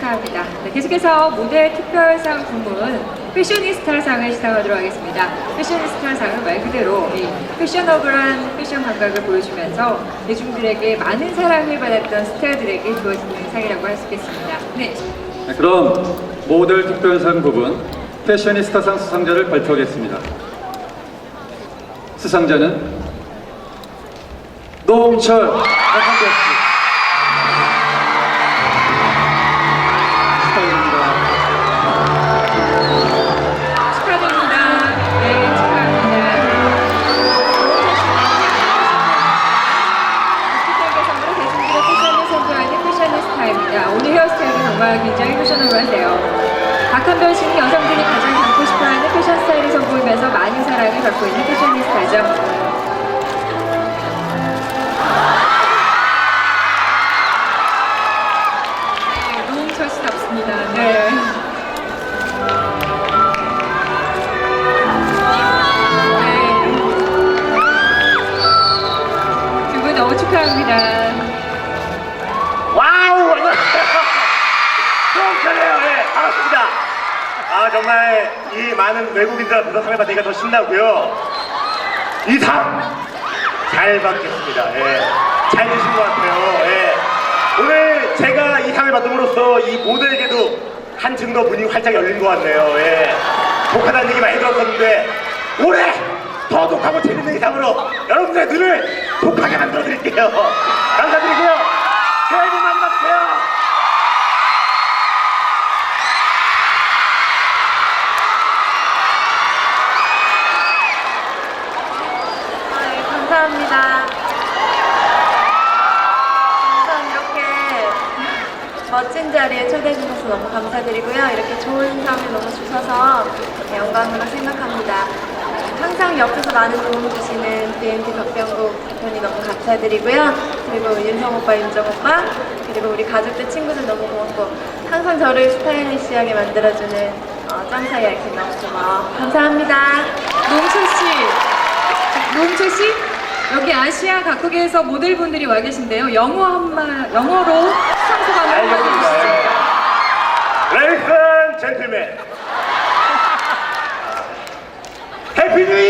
축하합니다. 네, 계속해서 모델 특별상 부문 패셔니스타상을 시상하도록 하겠습니다. 패셔니스타상은 말 그대로 이 패셔너블한 패션 감각을 보여주면서 대중들에게 많은 사랑을 받았던 스타들에게 주어지는 상이라고 할 수 있겠습니다. 네, 네, 그럼 모델 특별상 부분 패셔니스타상 수상자를 발표하겠습니다. 수상자는 노홍철 박한배 씨 정말 굉장히 패셔너블하세요. 박한별 씨는 여성들이 가장 갖고 싶어하는 패션 스타일을 선보이면서 많은 사랑을 받고 있는 패셔니스타죠. 씨답습니다. 네. 아, 정말 이 많은 외국인들 앞에서 상을 받으니까 더 신나고요. 이 상! 잘 받겠습니다. 예. 잘 주신 것 같아요. 예. 오늘 제가 이 상을 받음으로써 이 모델에게도 한층 더 문이 활짝 열린 것 같네요. 예. 독하다는 얘기 많이 들었었는데 올해 더 독하고 재밌는 이상으로 여러분들의 눈을 독하게 만들어 드릴게요. 감사드리고요. 감사합니다. 우선 이렇게 멋진 자리에 초대해 주셔서 너무 감사드리고요. 이렇게 좋은 상을 너무 주셔서 영광으로 생각합니다. 항상 옆에서 많은 도움 주시는 BNT 박병국 대표님 너무 감사드리고요. 그리고 윤성 오빠, 윤정 오빠, 그리고 우리 가족들, 친구들 너무 고맙고 항상 저를 스타일리시하게 만들어주는 어, 짱사이 알킨 너무 고마워. 감사합니다. 노홍철 씨, 노홍철 씨, 여기 아시아 각국에서 모델분들이 와 계신데요. 영어 한말 영어로 상소감 한번 해주시죠. Ladies and gentlemen. 해피 뉴 이어!